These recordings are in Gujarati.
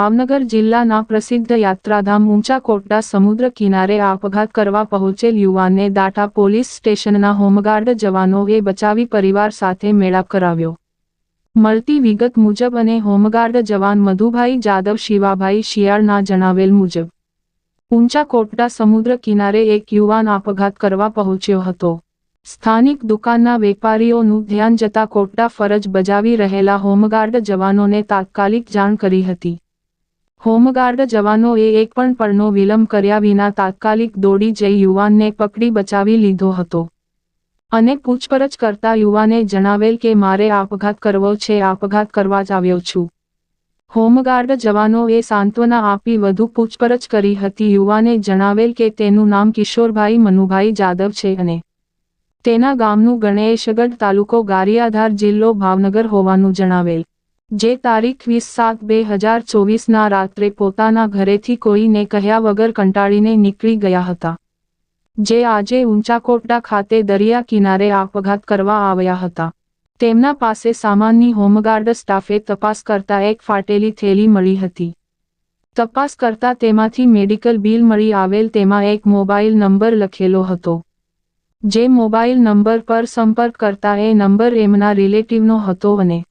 ભાવનગર જિલ્લાના પ્રસિદ્ધ યાત્રાધામ ઊંચા કોટડા સમુદ્ર કિનારે આપઘાત કરવા પહોંચેલ યુવાનને દાટા પોલીસ સ્ટેશનના હોમગાર્ડ જવાનોએ બચાવી પરિવાર સાથે મેળાપ કરાવ્યો. મળતી વિગત મુજબ અને હોમગાર્ડ જવાન મધુભાઈ જાદવ શિવાભાઈ શિયાળના જણાવેલ મુજબ, ઊંચા કોટડા સમુદ્ર કિનારે એક યુવાન આપઘાત કરવા પહોંચ્યો હતો. સ્થાનિક દુકાનના વેપારીઓનું ધ્યાન જતા કોટડા ફરજ બજાવી રહેલા હોમગાર્ડ જવાનોને તાત્કાલિક જાણ કરી હતી. હોમગાર્ડ જવાનોએ એક પણ પળનો વિલંબ કર્યા વિના તાત્કાલિક દોડી જઈ યુવાનને પકડી બચાવી લીધો હતો. અને પૂછપરછ કરતા યુવાને જણાવેલ કે, મારે આપઘાત કરવો છે, આપઘાત કરવા જ આવ્યો છું. હોમગાર્ડ જવાનોએ સાંત્વના આપી વધુ પૂછપરછ કરી હતી. યુવાને જણાવેલ કે, તેનું નામ કિશોરભાઈ મનુભાઈ જાદવ છે અને તેના ગામનું ગણેશગઢ તાલુકો ગારિયાધાર જિલ્લો ભાવનગર હોવાનું જણાવેલ. જે તારીખ વીસ સાત બે હજાર ચોવીસના રાત્રે પોતાના ઘરેથી કોઈને કહ્યા વગર કંટાળીને નીકળી ગયા હતા. જે આજે ઊંચાકોટડા ખાતે દરિયા કિનારે આપઘાત કરવા આવ્યા હતા. તેમના પાસે સામાનની હોમગાર્ડ સ્ટાફે તપાસ કરતા એક ફાટેલી થેલી મળી હતી. તપાસ કરતા તેમાંથી મેડિકલ બિલ મળી આવેલ તેમાં એક મોબાઈલ નંબર લખેલો હતો. જે મોબાઈલ નંબર પર સંપર્ક કરતા એ નંબર એમના રિલેટિવનો હતો અને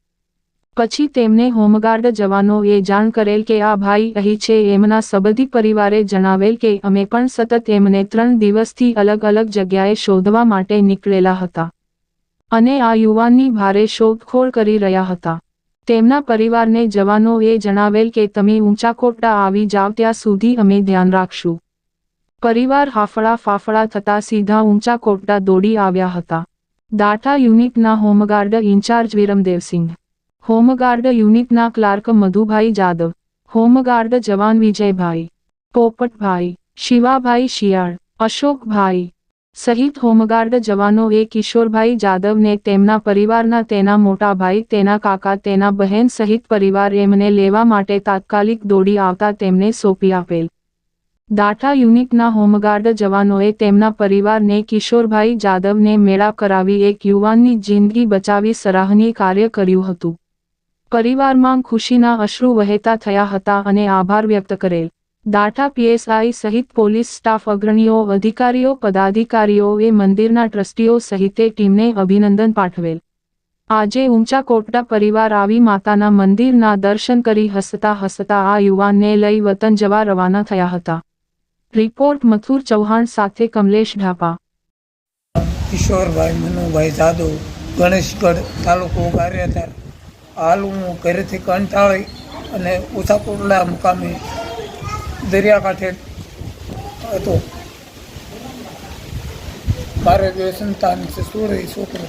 પછી તેમને હોમગાર્ડ જવાનોએ જાણ કરેલ કે આ ભાઈ અહીં છે એમના સંબંધી પરિવારે જણાવેલ કે અમે પણ સતત એમને ત્રણ દિવસથી અલગ અલગ જગ્યાએ શોધવા માટે નીકળેલા હતા. અને આ યુવાનની ભારે શોધખોળ કરી રહ્યા હતા. તેમના પરિવારને જવાનોએ જણાવેલ કે તમે ઊંચા કોટડા આવી જાવ ત્યાં સુધી અમે ધ્યાન રાખશું. પરિવાર હાફળા ફાફડા થતા સીધા ઊંચા કોટડા દોડી આવ્યા હતા. દાઠા યુનિટના home guard incharge Viramdevsinh home guard યુનિટના clerk Madhubhai Jadav, home guard જવાન વિજયભાઈ, પોપટભાઈ, શિવાભાઈ શિયાળ, અશોકભાઈ સહિત હોમગાર્ડ જવાનોએ કિશોરભાઈ જાદવને તેમના પરિવારના તેના મોટા ભાઈ, તેના કાકા, તેના બહેન સહિત પરિવાર એમને લેવા માટે તાત્કાલિક દોડી આવતા તેમને સોંપી આપેલ. દાટા યુનિટના હોમગાર્ડ જવાનોએ તેમના પરિવારને કિશોરભાઈ જાદવને મેળા કરાવી એક યુવાનની જિંદગી બચાવી સરાહનીય કાર્ય કર્યું હતું. પરિવારમાં ખુશીના અશ્રુ વહેતા થયા હતા અને આભાર વ્યક્ત કરેલ. દાટા પીએસઆઈ સહિત પોલીસ સ્ટાફ અગ્રણીઓ, અધિકારીઓ પદાધિકારીઓએ મંદિરના ટ્રસ્ટીઓ સહિતે ટીમને અભિનંદન પાઠવેલ. આજે ઊંચા કોટડા પરિવાર આવી માતાના મંદિરના દર્શન કરી હસતા હસતા આ યુવાનને લઈ વતન જવા રવાના થયા હતા. રિપોર્ટ મથુર ચૌહાણ સાથે કમલેશ ઢાપા. કિશોરભાઈ, મનુભાઈ જાદવ ગણેશગઢ તાલુકો ગારિયાધાર. હાલ હું ઘરેથી કંટાળી અને કોટડા મુકામે દરિયાકાંઠે હતો. મારે બે સંતાન છે સોળે છોકરો